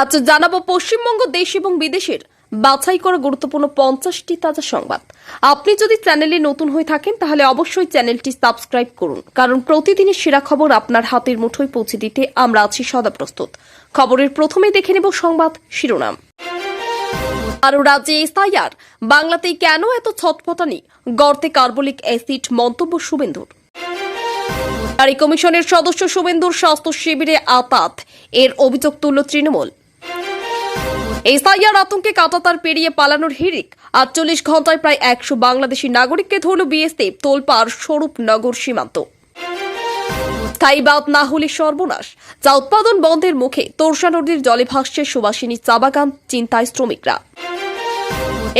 আজ জানাব পশ্চিমবঙ্গ দেশ এবং বিদেশের বাছাই করা গুরুত্বপূর্ণ পঞ্চাশটি তাজা সংবাদ। আপনি যদি চ্যানেলে নতুন হয়ে থাকেন, তাহলে অবশ্যই চ্যানেলটি সাবস্ক্রাইব করুন। কারণ প্রতিদিনের সেরা খবর আপনার হাতের মুঠোয় পৌঁছে দিতে আমরা আছি সদা প্রস্তুত খবরের প্রথমে দেখে নেব সংবাদ শিরোনাম। আর রাজ্যে এসআইআর বাংলাতেই কেন এত ছটফটানি গর্তে কার্বলিক অ্যাসিড মন্তব্য শুভেন্দুর। নারী কমিশনের সদস্য শুভেন্দুর স্বাস্থ্য শিবিরে আপাত এর অভিযোগ তুলল তৃণমূল। এসআইআর আতঙ্কে কাটাতার পেরিয়ে পালানোর হিরিক আটচল্লিশ ঘন্টায় প্রায় একশো বাংলাদেশি নাগরিককে ধরল বিএসএফ তোলপাড় স্বরূপনগর সীমান্ত। স্থায়ী বাদ না হলে সর্বনাশ। চা উৎপাদন বন্ধের মুখে তোরসা নদীর জলে ভাসছে সুবাসিনী চা বাগান চিন্তায় শ্রমিকরা।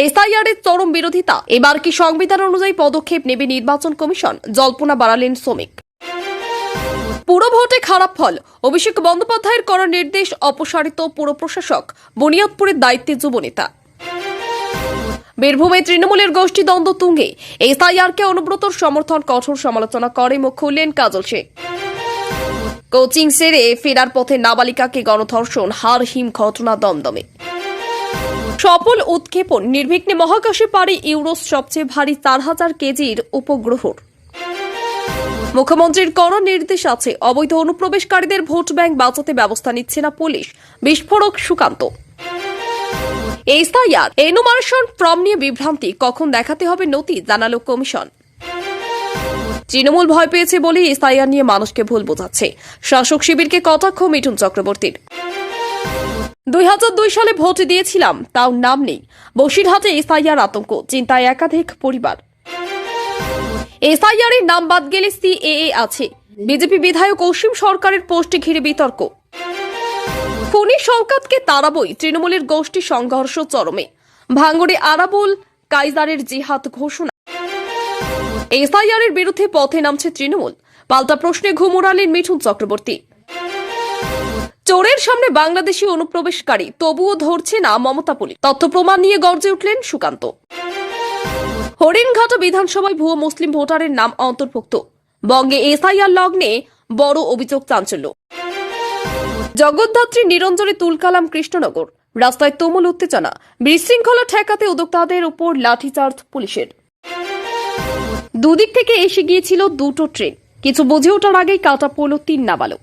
এসআইআর এর চরম বিরোধিতা। এবার কি সংবিধান অনুযায়ী পদক্ষেপ নেবে নির্বাচন কমিশন? জল্পনা বাড়ালেন শ্রমিক। পুরো ভোটে খারাপ ফল। অভিষেক বন্দ্যোপাধ্যায়ের করা নির্দেশ অপসারিত পুর প্রশাসক। বুনিয়াদপুরের দায়িত্বে যুবনেতা বীরভূমে তৃণমূলের গোষ্ঠী দ্বন্দ্ব তুঙ্গে। এসআইআরকে অনুব্রতর সমর্থন কঠোর সমালোচনা করে মুখ খুললেন কাজল শেখ কোচিং সেরে ফেরার পথে নাবালিকাকে গণধর্ষণ হার হিম ঘটনা দমদমে। সফল উৎক্ষেপণ, নির্বিঘ্নে মহাকাশে পারে ইউরোস সবচেয়ে ভারী চার হাজার কেজির উপগ্রহর। মুখ্যমন্ত্রীর কড়া নির্দেশ আছে। অবৈধ অনুপ্রবেশকারীদের ভোট ব্যাংক বাঁচাতে ব্যবস্থা নিচ্ছে না পুলিশ। বিস্ফোরক সুকান্ত। এসআইআর এনুমারেশন ফর্ম নিয়ে বিভ্রান্তি। কখন দেখাতে হবে নথি, জানালো কমিশন। তৃণমূল ভয় পেয়েছে বলেই এসআইআর নিয়ে মানুষকে ভুল বোঝাচ্ছে। শাসক শিবিরকে কটাক্ষ মিঠুন চক্রবর্তীর। দুই হাজার দুই সালে ভোট দিয়েছিলাম, তাও নাম নেই। বসিরহাটে এসআইআর আতঙ্ক, চিন্তায় একাধিক পরিবার। এসআইআর এর নাম বাদ গেলে সিএএ আছে। বিজেপি বিধায়ক অসীম সরকারের পোস্টে ঘিরে বিতর্ক। ফণি শওকাতকে তারাবই তৃণমূলের গোষ্ঠী সংঘর্ষ চরমে। ভাঙ্গড়ে আরাবুল, কাইজারের জিহাদ ঘোষণা। এসআইআর এর বিরুদ্ধে পথে নামছে তৃণমূল। পাল্টা প্রশ্নে ঘুম উড়ালেন মিঠুন চক্রবর্তী। চোরের সামনে বাংলাদেশি অনুপ্রবেশকারী, তবুও ধরছে না মমতা পুলিশ। তথ্য প্রমাণ নিয়ে গর্জে উঠলেন সুকান্ত। হরিণঘাটা বিধানসভায় ভুয়ো মুসলিম ভোটারের নাম অন্তর্ভুক্ত। বঙ্গে এসআইআর লগ্নে বড় অভিযোগ চাঞ্চল্য। জগদ্ধাত্রী নিরঞ্জনে তুলকালাম কৃষ্ণনগর। রাস্তায় তুমুল উত্তেজনা। বিশৃঙ্খলা ঠেকাতে উদ্যোক্তাদের উপর লাঠিচার্জ পুলিশের। দুদিক থেকে এসে গিয়েছিল দুটো ট্রেন। কিছু বুঝে ওঠার আগেই কাটা পড়ল তিন নাবালক।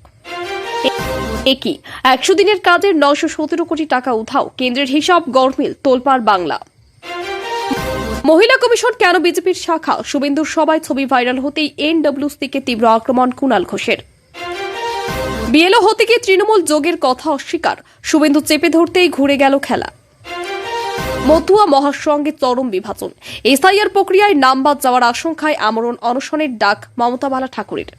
একই। একশো দিনের কাজের নয়শো সতেরো কোটি টাকা উধাও। কেন্দ্রের হিসাব গড়মিল, তোলপাড় বাংলা। মহিলা কমিশন কেন বিজেপির শাখা? শুভেন্দুর সবাই ছবি ভাইরাল হতেই এনডব্লিউসিকে তীব্র আক্রমণ কুণাল ঘোষের। বিএলও হতে গিয়ে তৃণমূল যোগের কথা অস্বীকার। শুভেন্দু চেপে ধরতেই ঘুরে গেল খেলা। মতুয়া মহাসংঘে চরম বিভাজন। এসআইআর প্রক্রিয়ায় নাম বাদ যাওয়ার আশঙ্কায় আমরণ অনশনের ডাক মমতা বালা ঠাকুরের।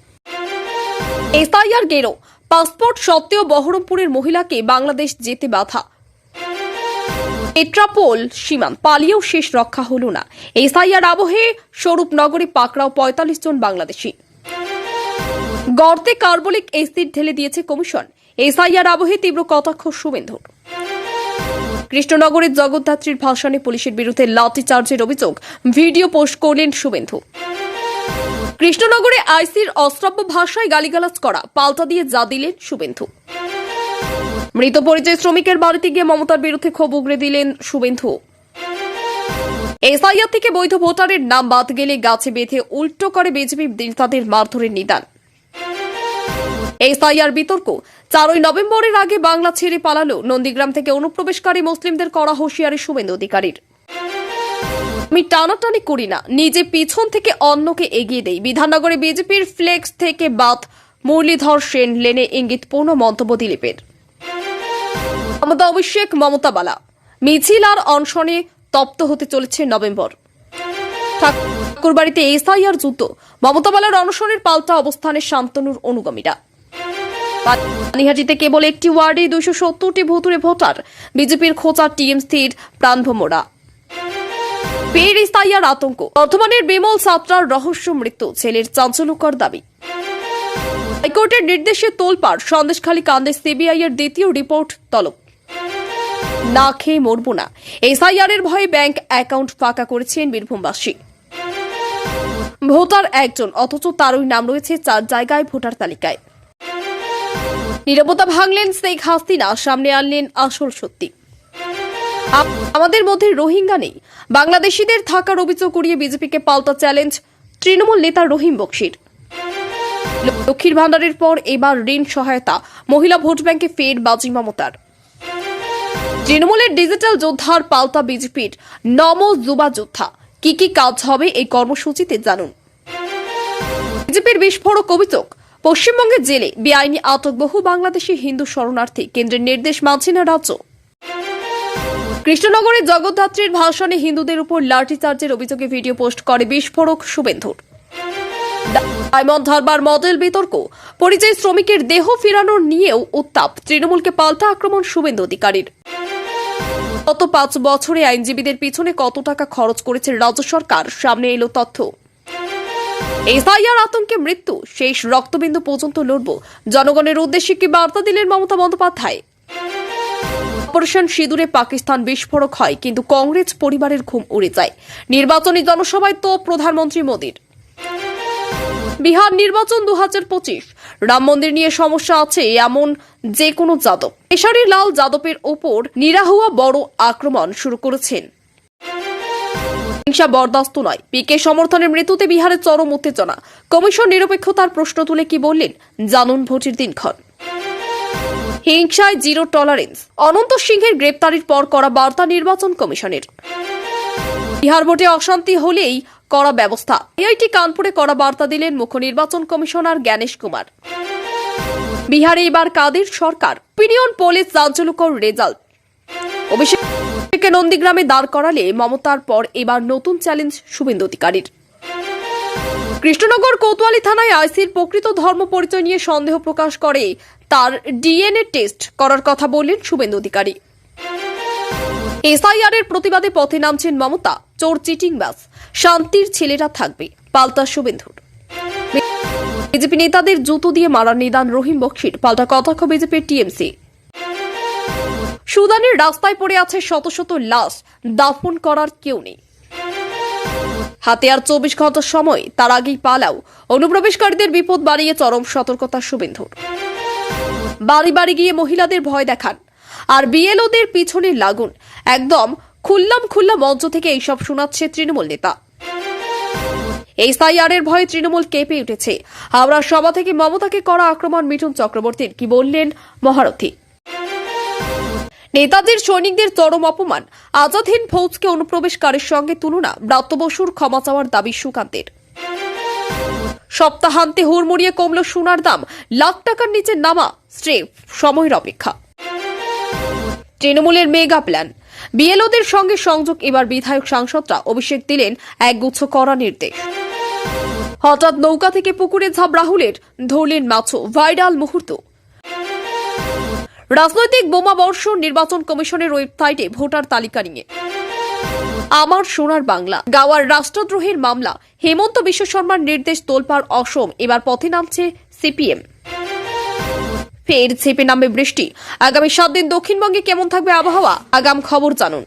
এসআইআর গেরো। পাসপোর্ট সত্ত্বেও বহরমপুরের মহিলাকে বাংলাদেশ যেতে বাধা। পেট্রাপোল সীমান্ত। পালিয়েও শেষ রক্ষা হল না। এসআইআর আবহে স্বরূপনগরে পাকড়াও পঁয়তাল্লিশ জন বাংলাদেশি। গর্তে কার্বলিক এসিড ঢেলে দিয়েছে কমিশন। এসআইআর আবহে তীব্র কটাক্ষ শুভেন্দুর। কৃষ্ণনগরের জগদ্ধাত্রীর ভাষণে পুলিশের বিরুদ্ধে লাঠিচার্জের অভিযোগ। ভিডিও পোস্ট করলেন শুভেন্দু। কৃষ্ণনগরে আইসির অশ্রাব্য ভাষায় গালিগালাজ করা পাল্টা দিয়ে যা দিলেন শুভেন্দু। মৃত পরিচয় শ্রমিকের বাড়িতে গিয়ে মমতার বিরুদ্ধে ক্ষোভ উগড়ে দিলেন শুভেন্দু। এসআইআর থেকে বৈধ ভোটারের নাম বাদ গেলে গাছে বেঁধে উল্টো করে বিজেপি নেতাদের মারধরের নিদান। এসআইআর বিতর্ক। চারই নভেম্বরের আগে বাংলা ছেড়ে পালালো নন্দীগ্রাম থেকে অনুপ্রবেশকারী মুসলিমদের করা হুঁশিয়ারি শুভেন্দু অধিকারীর। আমি টানাটানি করি না, নিজে পিছন থেকে অন্যকে এগিয়ে দেই। বিধাননগরে বিজেপির ফ্লেক্স থেকে বাদ মুরলীধর সেন, লেনে ইঙ্গিতপূর্ণ মন্তব্য দিলীপের। মমতা অভিষেক, মমতা বালা। মিছিল আর অনশনে তপ্ত হতে চলেছে নভেম্বর। ঠাকুরবাড়িতে এসআইআর জুতো মমতা বালার অনশনের পাল্টা অবস্থানে শান্তনুর অনুগামীরা। পানিহাটিতে কেবল একটি ওয়ার্ডে দুইশো সত্তরটি ভুতুরে ভোটার। বিজেপির খোঁচা টিএমসির প্রাণভোমরা। ফের ইস্তাইয়ার আতঙ্ক। বর্ধমানের বিমল সাতরার রহস্য মৃত্যু, ছেলের চাঞ্চল্যকর দাবি। হাইকোর্টের নির্দেশে তোলপাড়, সন্দেশখালী কান্দে সিবিআই এর দ্বিতীয় রিপোর্ট তলব। না খেয়ে মরব না। এসআইআর এর ভয়ে ব্যাংক অ্যাকাউন্ট ফাঁকা করেছেন বীরভূমবাসী। ভোটার একজন, অথচ তারই নাম রয়েছে চার জায়গায় ভোটার তালিকায়। নিরবতা ভাঙলেন শেখ হাসিনা, সামনে আনলেন আসল সত্যি। আমাদের মধ্যে রোহিঙ্গা নেই। বাংলাদেশিদের থাকার অভিযোগ করিয়ে বিজেপিকে পাল্টা চ্যালেঞ্জ তৃণমূল নেতা রহিম বক্সির। লক্ষ্মীর ভান্ডারের পর এবার ঋণ সহায়তা। মহিলা ভোট ব্যাংকে ফের বাজি মমতার। তৃণমূলের ডিজিটাল যোদ্ধার পাল্টা বিজেপির নম যুবা যোদ্ধা। কি কি কাজ হবে এই কর্মসূচিতে জানুন। বিজেপির বিস্ফোরক অভিযোগ পশ্চিমবঙ্গের জেলে বেআইনি আটক বহু বাংলাদেশি হিন্দু শরণার্থী, কেন্দ্রের নির্দেশ মানছে না রাজ্য। কৃষ্ণনগরের জগদ্ধাত্রীর ভাষণে হিন্দুদের উপর লাঠিচার্জের অভিযোগে ভিডিও পোস্ট করে বিস্ফোরক শুভেন্দুর। ডায়মন্ড হারবার মডেল বিতর্ক, পরিযায়ী শ্রমিকের দেহ ফেরানোর নিয়েও উত্তাপ, তৃণমূলকে পাল্টা আক্রমণ শুভেন্দু অধিকারীর। গত পাঁচ বছরে আইনজীবীদের পিছনে কত টাকা খরচ করেছে রাজ্য সরকার? সামনে এলো তথ্য। এসআইআর আতঙ্কে মৃত্যু। শেষ রক্তবিন্দু পর্যন্ত লড়ব। জনগণের উদ্দেশ্যে কি বার্তা দিলেন মমতা বন্দ্যোপাধ্যায়? অপারেশন সিঁদুরে পাকিস্তান বিস্ফোরক হয়, কিন্তু কংগ্রেস পরিবারের ঘুম উড়ে যায়। নির্বাচনী জনসভায় তো প্রধানমন্ত্রী মোদীর। বিহার নির্বাচন দু হাজার পঁচিশ। রাম মন্দির নিয়ে সমস্যা আছে এমন যে কোনো যাদব। পেশারি লাল যাদবের ওপর নিরাহুয়া বড় আক্রমণ শুরু করেছেন। হিংসা বরদাস্ত নয়। পিকে সমর্থনের মৃত্যুতে বিহারের চরম উত্তেজনা। কমিশন নিরপেক্ষতার প্রশ্ন তুলে কি বললেন জানুন ভোটের দিনক্ষণ। হিংসায় জিরো টলারেন্স। অনন্ত সিংহের গ্রেপ্তারির পর করা বার্তা নির্বাচন কমিশনের। বিহার ভোটে অশান্তি হলেই করা ব্যবস্থা। এআইটি কানপুরে করা বার্তা দিলেন মুখ্য নির্বাচন কমিশনার জ্ঞানেশ কুমার। বিহারে এবার কাদের সরকার? পিনিয়ন পোলে চাঞ্চল্যকর রেজাল্ট অভিষেককে নন্দীগ্রামে দাঁড় করালে মমতার পর এবার নতুন চ্যালেঞ্জ শুভেন্দু অধিকারীর। কৃষ্ণনগর কোতোয়ালি থানায় আইসির প্রকৃত ধর্ম পরিচয় নিয়ে সন্দেহ প্রকাশ করে তার ডিএনএ টেস্ট করার কথা বললেন শুভেন্দু অধিকারী। এসআইআর এর প্রতিবাদে পথে নামছেন মমতা, চোর চিটিং বাস। শান্তির ছেলেরা থাকবে, পাল্টা শুভেন্দুর। বিজেপি নেতাদের জুতো দিয়ে মারার নিদান রহিম বক্সির, পাল্টা কটাক্ষ বিজেপির টিএমসি। সুদানের রাস্তায় পড়ে আছে শত শত লাশ, দাফন করার কেউ নেই। হাতে আর চব্বিশ ঘণ্টার সময়, তার আগেই পালাও। অনুপ্রবেশকারীদের বিপদ বাড়িয়ে চরম সতর্কতা শুভেন্দুর। বাড়ি বাড়ি গিয়ে মহিলাদের ভয় দেখান, আর বিএলওদের পিছনে লাগুন। একদম খুল্লাম খুল্লা মঞ্চ থেকে এইসব শোনাচ্ছে তৃণমূল নেতা। এসআইআর এর ভয়ে তৃণমূল কেঁপে উঠেছে। হাওড়ার সভা থেকে মমতাকে করা আক্রমণ মিঠুন চক্রবর্তীর, কি বললেন মহারথী? নেতাদের সৈনিকদের চরম অপমান। আজাদহীন ফৌজকে অনুপ্রবেশকারীর সঙ্গে তুলনা, ব্রাত্য বসুর ক্ষমা চাওয়ার দাবি সুকান্তের। সপ্তাহান্তে হুড়মুড়িয়ে কমল সোনার দাম, লাখ টাকার নিচে নামা, স্রেফ সময়ের অপেক্ষা। তৃণমূলের মেগা প্ল্যান। বিএলওদের সঙ্গে সংযোগ এবার বিধায়ক সাংসদরা। অভিষেক দিলেন একগুচ্ছ করা নির্দেশ। হঠাৎ নৌকা থেকে পুকুরে ঝাঁপ রাহুলের ধরলেন মাছো। ভাইরাল মুহূর্ত। রাজনৈতিক বোমা বর্ষণ নির্বাচন কমিশনের ওয়েবসাইটে ভোটার তালিকা নিয়ে। আমার সোনার বাংলা। গাওয়ার রাষ্ট্রদ্রোহের মামলা। হেমন্ত বিশ্ব শর্মার নির্দেশ তোলপাড় অসম। এবার পথে নামছে সিপিএম। ফের ছেপে নামবে বৃষ্টি। আগামী সাত দিন দক্ষিণবঙ্গে কেমন থাকবে আবহাওয়া? আগাম খবর জানুন।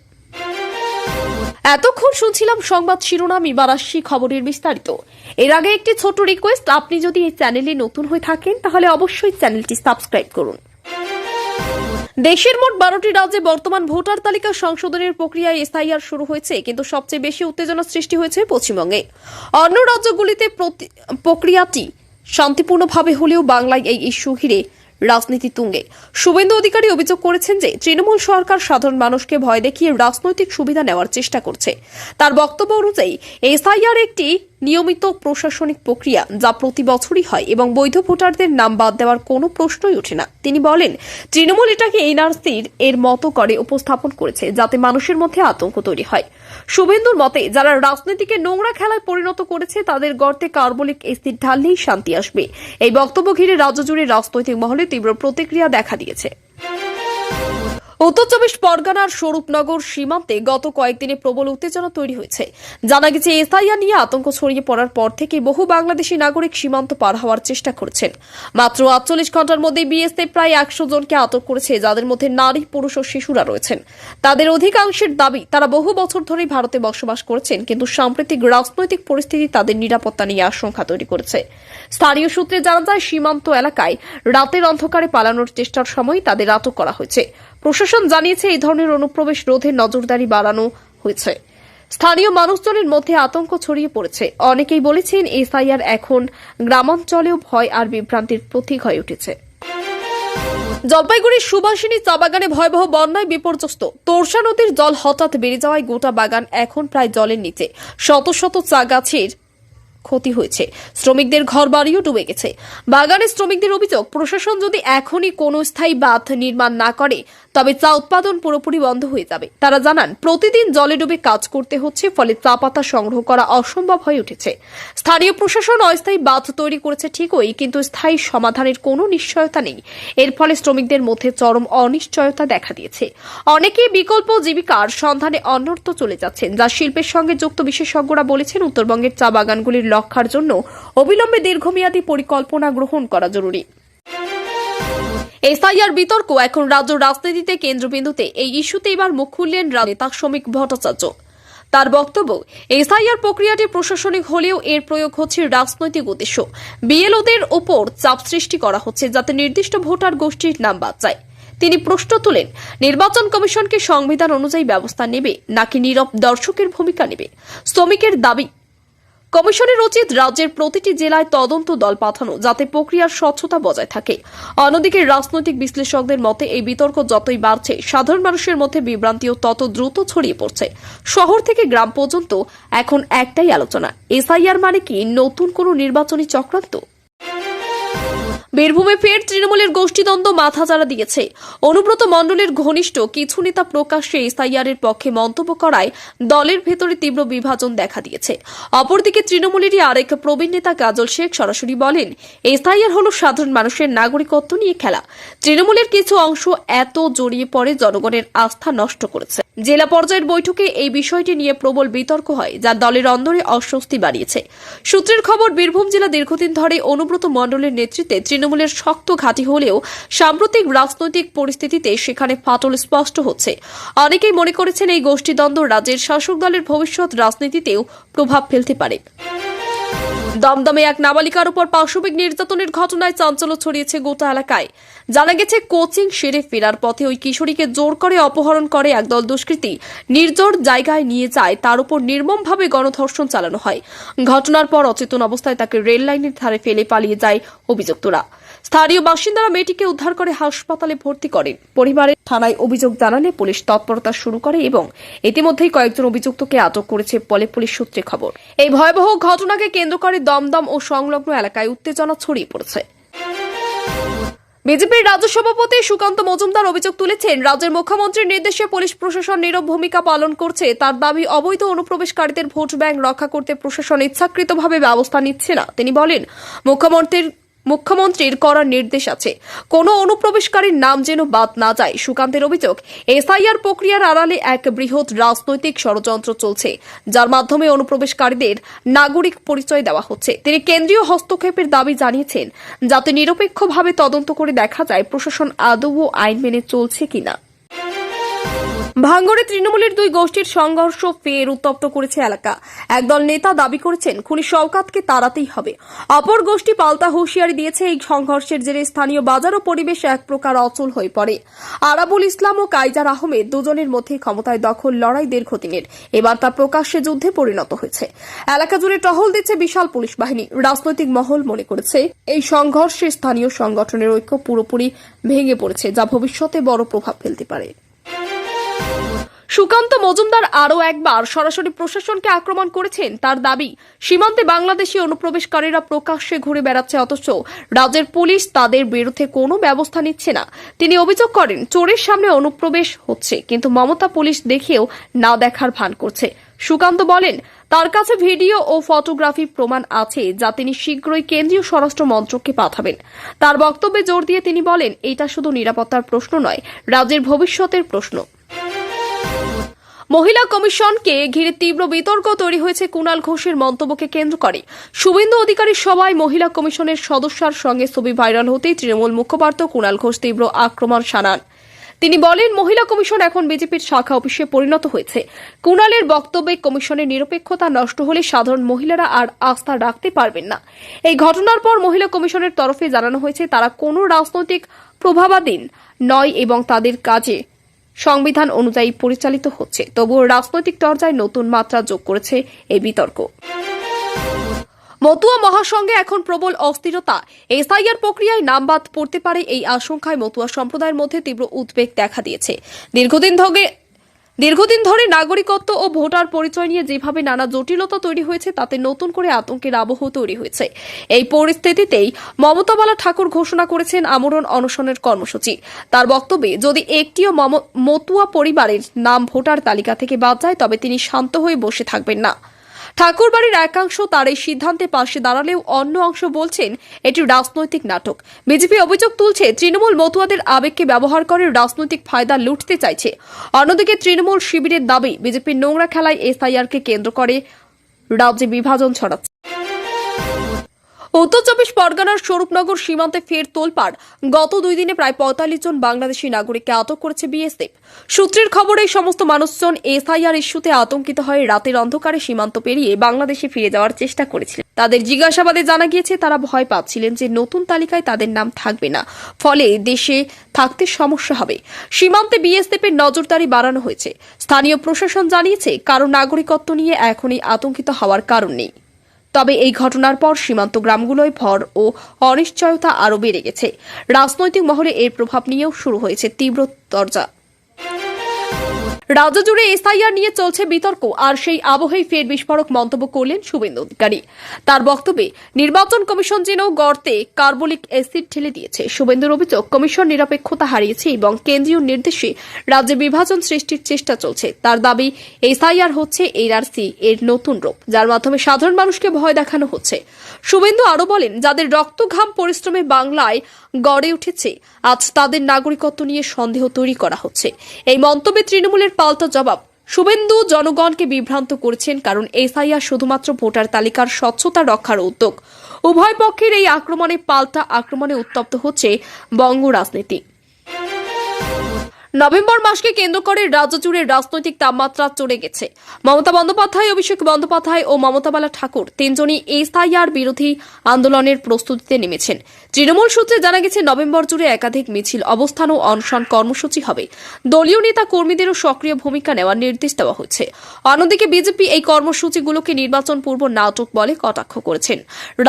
এতক্ষণ শুনছিলাম সংবাদ শিরোনাম, এবার আসছি খবরের বিস্তারিত। এর আগে একটি ছোট রিকোয়েস্ট আপনি যদি এই চ্যানেলে নতুন হয়ে থাকেন, তাহলে অবশ্যই চ্যানেলটি সাবস্ক্রাইব করুন। দেশের মোট বারোটি রাজ্যে বর্তমান ভোটার তালিকা সংশোধনের প্রক্রিয়ায় এসআইআর শুরু হয়েছে, কিন্তু সবচেয়ে বেশি উত্তেজনা সৃষ্টি হয়েছে পশ্চিমবঙ্গে। অন্য রাজ্যগুলিতে প্রক্রিয়াটি শান্তিপূর্ণভাবে হলেও বাংলায় এই ইস্যু ঘিরে রাজনীতি তুঙ্গে। শুভেন্দু অধিকারী অভিযোগ করেছেন যে, তৃণমূল সরকার সাধারণ মানুষকে ভয় দেখিয়ে রাজনৈতিক সুবিধা নেওয়ার চেষ্টা করছে। তার বক্তব্য অনুযায়ী, এসআইআর একটি নিয়মিত প্রশাসনিক প্রক্রিয়া যা প্রতি বছরই হয় এবং বৈধ ভোটারদের নাম বাদ দেওয়ার কোনো প্রশ্নই ওঠে না। তিনি বলেন, তৃণমূল এটাকে এনআরসির এর মতো করে উপস্থাপন করেছে যাতে মানুষের মধ্যে আতঙ্ক তৈরি হয়। শুভেন্দুর মতে, যারা রাজনীতিকে নোংরা খেলায় পরিণত করেছে, তাদের গর্তে কার্বলিক এসিড ঢাললেই শান্তি আসবে। এই বক্তব্য ঘিরে রাজ্য জুড়ে রাজনৈতিক মহলে তীব্র প্রতিক্রিয়া দেখা দিয়েছে। উত্তর চব্বিশ পরগনার স্বরূপনগর সীমান্তে গত কয়েকদিনে প্রবল উত্তেজনা তৈরি হয়েছে। জানা গেছে, এসআইআর নিয়ে আতঙ্ক ছড়িয়ে পড়ার পর থেকে বহু বাংলাদেশি নাগরিক সীমান্ত পার হওয়ার চেষ্টা করছেন। মাত্র আটচল্লিশ ঘণ্টার মধ্যে বিএসএফ প্রায় একশো জনকে আটক করেছে, যাদের মধ্যে নারী, পুরুষ ও শিশুরা রয়েছেন। তাদের অধিকাংশের দাবি, তারা বহু বছর ধরেই ভারতে বসবাস করছেন, কিন্তু সাম্প্রতিক রাজনৈতিক পরিস্থিতি তাদের নিরাপত্তা নিয়ে আশঙ্কা তৈরি করেছে। স্থানীয় সূত্রে জানা যায়, সীমান্ত এলাকায় রাতের অন্ধকারে পালানোর চেষ্টার সময় তাদের আটক করা হয়েছে। প্রশাসন জানিয়েছে এই ধরনের অনুপ্রবেশ রোধে নজরদারি বাড়ানো হয়েছে। স্থানীয় মানুষজনের মধ্যে আতঙ্ক ছড়িয়ে পড়েছে। অনেকেই বলেছেন, এসআইআর এখন গ্রামাঞ্চলেও ভয় আর বিভ্রান্তির প্রতীক হয়ে উঠেছে। জলপাইগুড়ির সুভাষিনী চা বাগানে ভয়াবহ বন্যায় বিপর্যস্ত। তোরসা নদীর জল হঠাৎ বেড়ে যাওয়ায় গোটা বাগান এখন প্রায় জলের নিচে। শত শত চা গাছের ক্ষতি হয়েছে। শ্রমিকদের ঘর বাড়িও ডুবে গেছে। বাগানের শ্রমিকদের অভিযোগ, প্রশাসন যদি এখনই কোনো স্থায়ী বাঁধ নির্মাণ না করে তবে চা উৎপাদন পুরোপুরি বন্ধ হয়ে যাবে। তারা জানান, প্রতিদিন জলে ডুবে কাজ করতে হচ্ছে, ফলে চা পাতা সংগ্রহ করা অসম্ভব হয়ে উঠেছে। স্থানীয় প্রশাসন অস্থায়ী বাঁধ তৈরি করেছে ঠিকই, কিন্তু স্থায়ী সমাধানের কোনো নিশ্চয়তা নেই। এর ফলে শ্রমিকদের মধ্যে চরম অনিশ্চয়তা দেখা দিয়েছে। অনেকেই বিকল্প জীবিকার সন্ধানে অন্যত্র চলে যাচ্ছেন, যা শিল্পের সঙ্গে যুক্ত বিশেষজ্ঞরা বলেছেন উত্তরবঙ্গের চা বাগানগুলির রক্ষার জন্য অবিলম্বে দীর্ঘমেয়াদী পরিকল্পনা গ্রহণ করা জরুরি। এসআইআর বিতর্ক। এখন রাজ্য রাজনীতিতে কেন্দ্রবিন্দুতে এই ইস্যুতে এবার মুখ খুললেন নেতা শ্রমিক ভট্টাচার্য। তার বক্তব্য, এসআইআর প্রক্রিয়াটি প্রশাসনিক হলেও এর প্রয়োগ হচ্ছে রাজনৈতিক উদ্দেশ্য। বিএলওদের ওপর চাপ সৃষ্টি করা হচ্ছে যাতে নির্দিষ্ট ভোটার গোষ্ঠীর নাম বাদ যায়। তিনি প্রশ্ন তোলেন, নির্বাচন কমিশনকে সংবিধান অনুযায়ী ব্যবস্থা নেবে নাকি নীরব দর্শকের ভূমিকা নেবে? শ্রমিকের দাবি কমিশনের উচিত রাজ্যের প্রতিটি জেলায় তদন্ত দল পাঠানো যাতে প্রক্রিয়ার স্বচ্ছতা বজায় থাকে। অন্যদিকে রাজনৈতিক বিশ্লেষকদের মতে, এই বিতর্ক যতই বাড়ছে, সাধারণ মানুষের মধ্যে বিভ্রান্তিও তত দ্রুত ছড়িয়ে পড়ছে। শহর থেকে গ্রাম পর্যন্ত এখন একটাই আলোচনা, এসআইআর মানে কি? নতুন কোন নির্বাচনী চক্রান্ত? বীরভূমে ফের তৃণমূলের গোষ্ঠীদ্বন্দ্ব মাথাচাড়া দিয়েছে। অনুব্রত মণ্ডলের ঘনিষ্ঠ কিছু নেতা প্রকাশ্যে এসআইআর এর পক্ষে মন্তব্য করায় দলের ভেতরে তীব্র বিভাজন দেখা দিয়েছে। অপরদিকে তৃণমূলেরই আরেক প্রবীণ নেতা কাজল শেখ সরাসরি বলেন, এসআইআর হল সাধারণ মানুষের নাগরিকত্ব নিয়ে খেলা। তৃণমূলের কিছু অংশ এত জড়িয়ে পড়ে জনগণের আস্থা নষ্ট করেছে। জেলা পর্যায়ের বৈঠকে এই বিষয়টি নিয়ে প্রবল বিতর্ক হয়, যা দলের অন্দরে অস্বস্তি বাড়িয়েছে। সূত্রের খবর, বীরভূম জেলা দীর্ঘদিন ধরে অনুব্রত মণ্ডলের নেতৃত্বে তৃণমূলের শক্ত ঘাঁটি হলেও সাম্প্রতিক রাজনৈতিক পরিস্থিতিতে সেখানে ফাটল স্পষ্ট হচ্ছে। অনেকেই মনে করেছেন এই গোষ্ঠীদ্বন্দ্ব রাজ্যের শাসক দলের ভবিষ্যৎ রাজনীতিতেও প্রভাব ফেলতে পারে। দমদমে এক নাবালিকার উপর পাশবিক নির্যাতনের ঘটনায় চাঞ্চল্য ছড়িয়েছে গোটা এলাকায়। জানা গেছে, কোচিং সেরে ফেরার পথে ওই কিশোরীকে জোর করে অপহরণ করে একদল দুষ্কৃতী। নির্জর জায়গায় নিয়ে যায়, তার উপর নির্মমভাবে গণধর্ষণ চালানো হয়। ঘটনার পর অচেতন অবস্থায় তাকে রেল লাইনের ধারে ফেলে পালিয়ে যায় অভিযুক্তরা। স্থানীয় বাসিন্দারা মেয়েটিকে উদ্ধার করে হাসপাতালে ভর্তি করেন। পরিবারের থানায় অভিযোগ জানালে পুলিশ তৎপরতা শুরু করে এবং ইতিমধ্যেই কয়েকজন অভিযুক্তকে আটক করেছে বলে পুলিশ সূত্রে খবর। এই ভয়াবহ ঘটনাকে কেন্দ্র করে দমদম ও সংলগ্ন এলাকায় উত্তেজনা ছড়িয়ে পড়েছে। বিজেপির রাজ্য সভাপতি সুকান্ত মজুমদার অভিযোগ তুলেছেন, রাজ্যের মুখ্যমন্ত্রীর নির্দেশে পুলিশ প্রশাসন নীরব ভূমিকা পালন করছে। তার দাবি, অবৈধ অনুপ্রবেশকারীদের ভোট ব্যাংক রক্ষা করতে প্রশাসন ইচ্ছাকৃতভাবে ব্যবস্থা নিচ্ছে না। তিনি বলেন, মুখ্যমন্ত্রীর মুখ্যমন্ত্রীর করার নির্দেশ আছে। কোনো অনুপ্রবেশকারীর নাম যেন বাদ না যায়, সুকান্তের অভিযোগ, এসআইআর প্রক্রিয়ার আড়ালে এক বৃহৎ রাজনৈতিক ষড়যন্ত্র চলছে, যার মাধ্যমে অনুপ্রবেশকারীদের নাগরিক পরিচয় দেওয়া হচ্ছে। তিনি কেন্দ্রীয় হস্তক্ষেপের দাবি জানিয়েছেন, যাতে নিরপেক্ষভাবে তদন্ত করে দেখা যায় প্রশাসন আদৌ আইন মেনে চলছে কিনা। ভাঙ্গরে তৃণমূলের দুই গোষ্ঠীর সংঘর্ষ ফের উত্তপ্ত করেছে এলাকা। একদল নেতা দাবি করেছেন, খুনি শওকাতকে তাড়াতেই হবে। অপর গোষ্ঠী পাল্টা হুঁশিয়ারি দিয়েছে, এই সংঘর্ষের জেরে স্থানীয় বাজার ও পরিবেশ এক প্রকার অচল হয়ে পড়ে। আরাবুল ইসলাম ও কাইজার আহমেদ দুজনের মধ্যে ক্ষমতায় দখল লড়াই দীর্ঘদিনের। এবার তা প্রকাশ্যে যুদ্ধে পরিণত হয়েছে। এলাকা জুড়ে টহল দিচ্ছে বিশাল পুলিশ বাহিনী। রাজনৈতিক মহল মনে করেছে, এই সংঘর্ষে স্থানীয় সংগঠনের ঐক্য পুরোপুরি ভেঙে পড়েছে, যা ভবিষ্যতে বড় প্রভাব ফেলতে পারে। সুকান্ত মজুমদার আরও একবার সরাসরি প্রশাসনকে আক্রমণ করেছেন তার দাবি, সীমান্তে বাংলাদেশি অনুপ্রবেশকারীরা প্রকাশ্যে ঘুরে বেড়াচ্ছে অথচ রাজ্যের পুলিশ তাদের বিরুদ্ধে কোনো ব্যবস্থা নিচ্ছে না। তিনি অভিযোগ করেন, চোরের সামনে অনুপ্রবেশ হচ্ছে, কিন্তু মমতা পুলিশ দেখেও না দেখার ভান করছে। সুকান্ত বলেন, তার কাছে ভিডিও ও ফটোগ্রাফি প্রমাণ আছে যা তিনি শীঘ্রই কেন্দ্রীয় স্বরাষ্ট্র মন্ত্রককে পাঠাবেন। তার বক্তব্যে জোর দিয়ে তিনি বলেন, এটা শুধু নিরাপত্তার প্রশ্ন নয়, রাজ্যের ভবিষ্যতের প্রশ্ন। মহিলা কমিশনকে ঘিরে তীব্র বিতর্ক তৈরি হয়েছে কুণাল ঘোষের মন্তব্যকে কেন্দ্র করে। শুভেন্দু অধিকারী সভায় মহিলা কমিশনের সদস্যার সঙ্গে ছবি ভাইরাল হতেই তৃণমূল মুখপাত্র কুণাল ঘোষ তীব্র আক্রমণ শানান। তিনি বলেন, মহিলা কমিশন এখন বিজেপির শাখা অফিসে পরিণত হয়েছে। কুণালের বক্তব্যে কমিশনের নিরপেক্ষতা নষ্ট হলে সাধারণ মহিলারা আর আস্থা রাখতে পারবেন না। এই ঘটনার পর মহিলা কমিশনের তরফে জানানো হয়েছে, তারা কোনো রাজনৈতিক প্রভাবাধীন নয় এবং তাদের কাজে সংবিধান অনুযায়ী পরিচালিত হচ্ছে। তবুও রাজনৈতিক দরজায় নতুন মাত্রা যোগ করেছে এই বিতর্ক। মতুয়া মহাসংঘে এখন প্রবল অস্থিরতা। এসআইআর প্রক্রিয়ায় নাম বাদ পড়তে পারে এই আশঙ্কায় মতুয়া সম্প্রদায়ের মধ্যে তীব্র উদ্বেগ দেখা দিয়েছে। দীর্ঘদিন ধরে দীর্ঘদিন ধরে নাগরিকত্ব ও ভোটার পরিচয় নিয়ে যেভাবে নানা জটিলতা তৈরি হয়েছে, তাতে নতুন করে আতঙ্কের আবহ তৈরি হয়েছে। এই পরিস্থিতিতেই মমতা বালা ঠাকুর ঘোষণা করেছেন আমরণ অনশনের কর্মসূচি। তার বক্তব্যে, যদি একটিও মতুয়া পরিবারের নাম ভোটার তালিকা থেকে বাদ যায়, তবে তিনি শান্ত হয়ে বসে থাকবেন না। ঠাকুরবাড়ির একাংশ তার এই সিদ্ধান্তে পাশে দাঁড়ালেও অন্য অংশ বলছেন, এটি রাজনৈতিক নাটক। বিজেপি অভিযোগ তুলছে, তৃণমূল মতুয়াদের আবেগকে ব্যবহার করে রাজনৈতিক ফায়দা লুটতে চাইছে। অন্যদিকে তৃণমূল শিবিরের দাবি, বিজেপির নোংরা খেলায় এসআইআরকে কেন্দ্র করে রাজ্যে বিভাজন ছড়াচ্ছে। উত্তর চব্বিশ পরগনার স্বরূপনগর সীমান্তে ফের তোলপাড়। গত দুই দিনে প্রায় পঁয়তাল্লিশ জন বাংলাদেশি নাগরিককে আটক করেছে বিএসএফ। সূত্রের খবর সমস্ত মানুষজন এসআইআর ইস্যুতে আতঙ্কিত হয়ে রাতের অন্ধকারে সীমান্ত পেরিয়ে বাংলাদেশে ফিরে যাওয়ার চেষ্টা করেছিলেন। তাদের জিজ্ঞাসাবাদে জানা গিয়েছে, তারা ভয় পাচ্ছিলেন যে নতুন তালিকায় তাদের নাম থাকবে না। ফলে দেশে থাকতে সমস্যা হবে। সীমান্তে বিএসএফ এর নজরদারি বাড়ানো হয়েছে। স্থানীয় প্রশাসন জানিয়েছে, কারও নাগরিকত্ব নিয়ে এখনই আতঙ্কিত হওয়ার কারণ নেই। তবে এই ঘটনার পর সীমান্ত গ্রামগুলোয় ভর ও অনিশ্চয়তা আরও বেড়ে গেছে। রাজনৈতিক মহলে এর প্রভাব নিয়েও শুরু হয়েছে তীব্র তরজা। রাজ্য জুড়ে এসআইআর নিয়ে চলছে বিতর্ক, আর সেই আবহেই ফের বিস্ফোরক মন্তব্য করলেন শুভেন্দু অধিকারী। তার বক্তব্যে, নির্বাচন কমিশন যেন গর্তে কার্বলিক অ্যাসিড ঠেলে দিয়েছে। শুভেন্দুর অভিযোগ, কমিশন নিরপেক্ষতা হারিয়েছে এবং কেন্দ্রীয় নির্দেশে রাজ্যে বিভাজন সৃষ্টির চেষ্টা চলছে। তার দাবি, এসআইআর হচ্ছে এনআরসি এর নতুন রূপ, যার মাধ্যমে সাধারণ মানুষকে ভয় দেখানো হচ্ছে। শুভেন্দু আরও বলেন, যাদের রক্ত ঘাম পরিশ্রমে বাংলায় গড়ে উঠেছে, আজ তাদের নাগরিকত্ব নিয়ে সন্দেহ তৈরি করা হচ্ছে। এই মন্তব্যে তৃণমূলের পাল্টা জবাব। শুভেন্দু জনগণকে বিভ্রান্ত করেছেন কারণ এসআইআর শুধুমাত্র ভোটার তালিকার স্বচ্ছতা রক্ষার উদ্যোগ। উভয় পক্ষের এই আক্রমণে পাল্টা আক্রমণে উত্তপ্ত হচ্ছে বঙ্গ রাজনীতি। নভেম্বর মাসকে কেন্দ্র করে রাজ্য জুড়ে রাজনৈতিক তাপমাত্রা চড়ে গেছে। মমতা বন্দ্যোপাধ্যায়, অভিষেক বন্দ্যোপাধ্যায় ও মমতাবালা ঠাকুর তিনজনই এসআইআর বিরোধী আন্দোলনের প্রস্তুতিতে নেমেছেন। তৃণমূল সূত্রে জানা গেছে, নভেম্বর জুড়ে একাধিক মিছিল, অবস্থান ও অনশন কর্মসূচি হবে। দলীয় নেতা কর্মীদেরও সক্রিয় ভূমিকা নেওয়ার নির্দেশ দেওয়া হয়েছে অন্যদিকে বিজেপি এই কর্মসূচিগুলোকে নির্বাচন পূর্ব নাটক বলে কটাক্ষ করেছেন।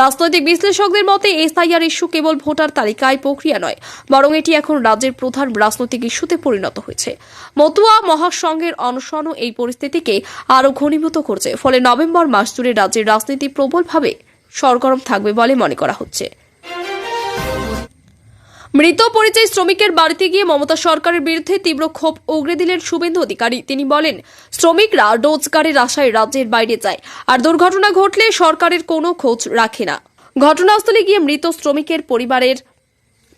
রাজনৈতিক বিশ্লেষকদের মতে, এসআইআর ইস্যু কেবল ভোটার তালিকায় প্রক্রিয়া নয়, বরং এটি এখন রাজ্যের প্রধান রাজনৈতিক ইস্যুতে পরিণত হয়েছে। মতুয়া মহাসংঘের অনশনও এই পরিস্থিতিকে আরও ঘনীভূত করছে, ফলে নভেম্বর মাস জুড়ে রাজ্যের রাজনীতি প্রবলভাবে সরগরম থাকবে বলে মনে করা হচ্ছে। মৃত পরিচয় শ্রমিকের বাড়িতে গিয়ে মমতা সরকারের বিরুদ্ধে তীব্র ক্ষোভ উগরে দিলেন শুভেন্দু অধিকারী। তিনি বলেন, শ্রমিকরা রোজগারের আশায় রাজ্যের বাইরে যায়, আর দুর্ঘটনা ঘটলে সরকারের কোনো খোঁজ রাখে না। ঘটনাস্থলে গিয়ে মৃত শ্রমিকের পরিবারের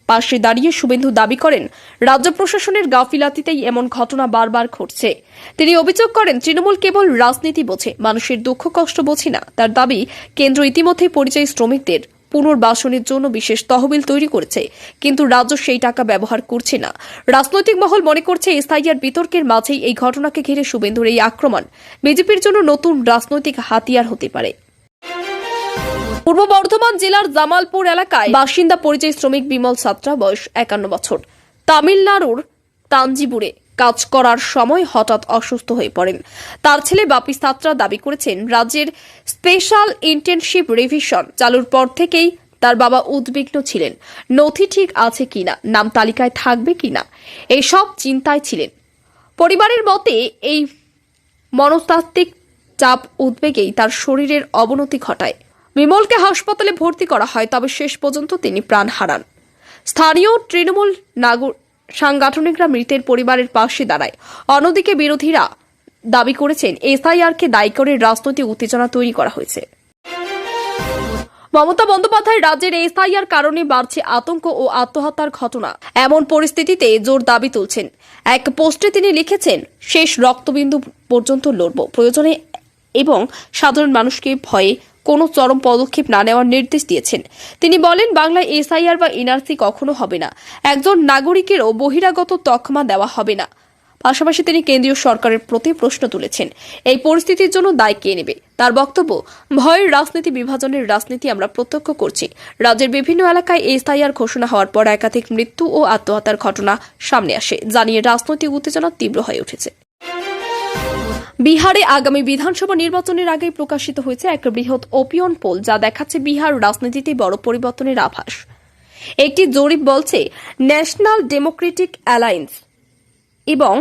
পাশে দাঁড়িয়ে শুভেন্দু দাবি করেন, রাজ্য প্রশাসনের গাফিলাতিতেই এমন ঘটনা বারবার ঘটছে। তিনি অভিযোগ করেন, তৃণমূল কেবল রাজনীতি বোঝে, মানুষের দুঃখ কষ্ট বোঝে না। তার দাবি, কেন্দ্র ইতিমধ্যেই পরিচয় শ্রমিকদের পুনর্বাসনের জন্য বিশেষ তহবিল তৈরি করেছে, কিন্তু রাজ্য সেই টাকা ব্যবহার করছে না। রাজনৈতিক মহল মনে করছে এসআইআর বিতর্কের মাঝেই এই ঘটনাকে ঘিরে শুভেন্দুর এই আক্রমণ। বিজেপির জন্য নতুন রাজনৈতিক হাতিয়ার হতে পারে। পূর্ব বর্ধমান জেলার জামালপুর এলাকায় বাসিন্দা পরিযায়ী শ্রমিক বিমল সাত্রা বয়স একান্ন বছর। তামিলনাড়ুর তাঞ্জিবুরে কাজ করার সময় হঠাৎ অসুস্থ হয়ে পড়েন। তার ছেলে বাপি সাত্রা দাবি করেছেন, রাজ্যের স্পেশাল ইন্টার্নশিপ রিভিশন চালুর পর থেকেই তার বাবা উদ্বিগ্ন ছিলেন। নথি ঠিক আছে কিনা, নাম তালিকায় থাকবে কিনা, এসব চিন্তায় ছিলেন। পরিবারের মতে এই মনস্তাত্ত্বিক চাপ উদ্বেগেই তার শরীরের অবনতি ঘটায়। বিমলকে হাসপাতালে ভর্তি করা হয়, তবে শেষ পর্যন্ত তিনি প্রাণ হারান। স্থানীয় তৃণমূল নাগর সাংগঠনিকরা মৃতের পরিবারের পাশে দাঁড়ায়। অন্যদিকে বিরোধীরা দাবি করেছেন, এসআইআরকে দায়ী করে রাজনৈতিক উত্তেজনা তৈরি করা হয়েছে। মমতা বন্দ্যোপাধ্যায় রাজ্যের এসআইআর কারণে বাড়ছে আতঙ্ক ও আত্মহত্যার ঘটনা। এমন পরিস্থিতিতে জোর দাবি তুলছেন। এক পোস্টে তিনি লিখেছেন, শেষ রক্তবিন্দু পর্যন্ত লড়ব। প্রয়োজনে এবং সাধারণ মানুষকে ভয়ে কোনো চরম পদক্ষেপ না নেওয়ার নির্দেশ দিয়েছেন। তিনি বলেন, বাংলায় এসআইআর বা এনআরসি কখনো হবে না। একজন নাগরিকেরও বহিরাগত তকমা দেওয়া হবে না। পাশাপাশি তিনি কেন্দ্রীয় সরকারের প্রতি প্রশ্ন তুলেছেন। এই পরিস্থিতির জন্য দায় কে নেবে? তার বক্তব্য, ভয়ের রাজনীতি বিভাজনের রাজনীতি আমরা প্রত্যক্ষ করছি। রাজ্যের বিভিন্ন এলাকায় এসআইআর ঘোষণা হওয়ার পর একাধিক মৃত্যু ও আত্মহত্যার ঘটনা সামনে আসে জানিয়ে রাজনৈতিক উত্তেজনা তীব্র হয়ে উঠেছে। বিহারে আগামী বিধানসভা নির্বাচনের আগেই প্রকাশিত হয়েছে এক বৃহৎ ওপিয়ন পোল যা দেখাচ্ছে বিহার রাজনীতিতে বড় পরিবর্তনের আভাস। একটি জরিপ বলছে ন্যাশনাল ডেমোক্রেটিক অ্যালায়েন্স এবং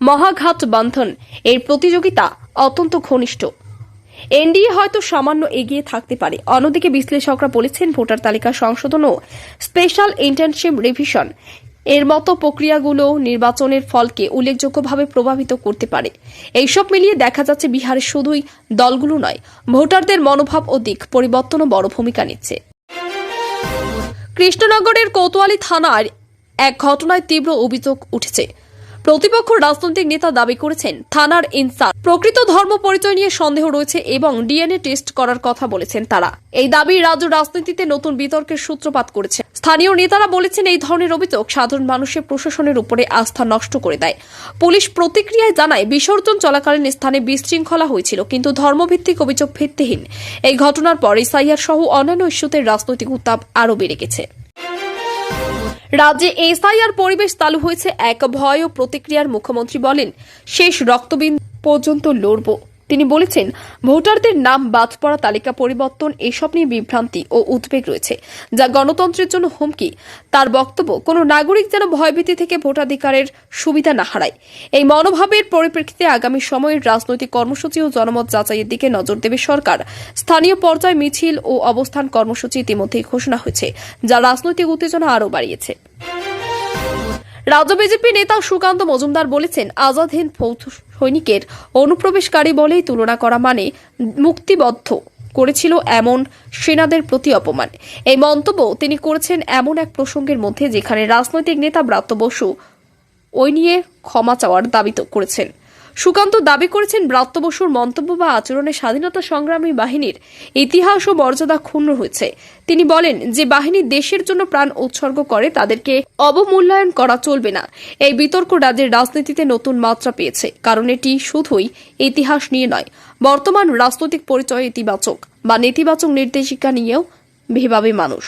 মহাঘাট বন্ধন এর প্রতিযোগিতা অত্যন্ত ঘনিষ্ঠ। এনডিএ হয়তো সামান্য এগিয়ে থাকতে পারে। অন্যদিকে বিশ্লেষকরা বলেছেন, ভোটার তালিকা সংশোধন ও স্পেশাল ইন্টার্নশিপ রিভিশন এর মতো প্রক্রিয়াগুলো নির্বাচনের ফলকে উল্লেখযোগ্যভাবে প্রভাবিত করতে পারে। এইসব মিলিয়ে দেখা যাচ্ছে বিহারে শুধুই দলগুলো নয়, ভোটারদের মনোভাব ও দিক পরিবর্তনও বড় ভূমিকা নিচ্ছে। কৃষ্ণনগরের কোতোয়ালি থানার এক ঘটনায় তীব্র অভিযোগ উঠেছে। প্রতিপক্ষ রাজনৈতিক নেতা দাবি করেছেন, থানার ইনসার প্রকৃত ধর্ম পরিচয় নিয়ে সন্দেহ রয়েছে এবং ডিএনএ টেস্ট করার কথা বলেছেন তারা। এই দাবি রাজ্য রাজনীতিতে নতুন বিতর্কের সূত্রপাত করেছে। স্থানীয় নেতারা বলেছেন, এই ধরনের অভিযোগ সাধারণ মানুষের প্রশাসনের উপরে আস্থা নষ্ট করে দেয়। পুলিশ প্রতিক্রিয়ায় জানায়, বিসর্জন চলাকালীন স্থানে বিশৃঙ্খলা হয়েছিল, কিন্তু ধর্মভিত্তিক অভিযোগ ভিত্তিহীন। এই ঘটনার পর এসআইআর সহ অন্যান্য ইস্যুতে রাজনৈতিক উত্তাপ আরও বেড়ে গেছে। রাজ্যে এসআইআর পরিবেশ চালু হয়েছে। এক ভয় ও প্রতিক্রিয়ার মুখ্যমন্ত্রী বলেন, শেষ রক্তবিন্দু পর্যন্ত লড়ব। তিনি বলেছেন, ভোটারদের নাম বাদ পড়া তালিকা পরিবর্তন এসব নিয়ে বিভ্রান্তি ও উদ্বেগ রয়েছে, যা গণতন্ত্রের জন্য হুমকি। তার বক্তব্য, কোনো নাগরিক যেন ভয়ভীতি থেকে ভোটাধিকারের সুবিধা না হারায়। এই মনোভাবের পরিপ্রেক্ষিতে আগামী সময়ের রাজনৈতিক কর্মসূচি ও জনমত যাচাইয়ের দিকে নজর দেবে সরকার। স্থানীয় পর্যায়ে মিছিল ও অবস্থান কর্মসূচি ইতিমধ্যেই ঘোষণা হয়েছে, যা রাজনৈতিক উত্তেজনা আরও বাড়িয়েছে। রাজ্য বিজেপি নেতা সুকান্ত মজুমদার বলেছেন, আজাদ হিন্দ ফৌজ সৈনিকের অনুপ্রবেশকারী বলেই তুলনা করা মানে মুক্তিবদ্ধ করেছিল এমন সেনাদের প্রতি অপমান। এই মন্তব্য তিনি করেছেন এমন এক প্রসঙ্গের মধ্যে যেখানে রাজনৈতিক নেতা ব্রাত্য বসু ওই নিয়ে ক্ষমা চাওয়ার দাবি করেছেন। সুকান্ত দাবি করেছেন ব্রাত্য বসুর মন্তব্য বা আচরণে স্বাধীনতা সংগ্রামী বাহিনীর ইতিহাস ও মর্যাদা ক্ষুণ্ণ হয়েছে। তিনি বলেন যে বাহিনী দেশের জন্য প্রাণ উৎসর্গ করে, তাদেরকে অবমূল্যায়ন করা চলবে না। এই বিতর্ক রাজ্যের রাজনীতিতে নতুন মাত্রা পেয়েছে। কারণ এটি শুধুই ইতিহাস নিয়ে নয়, বর্তমান রাজনৈতিক পরিচয় ইতিবাচক বা নেতিবাচক নির্দেশিকা নিয়েও ভেবাবে মানুষ।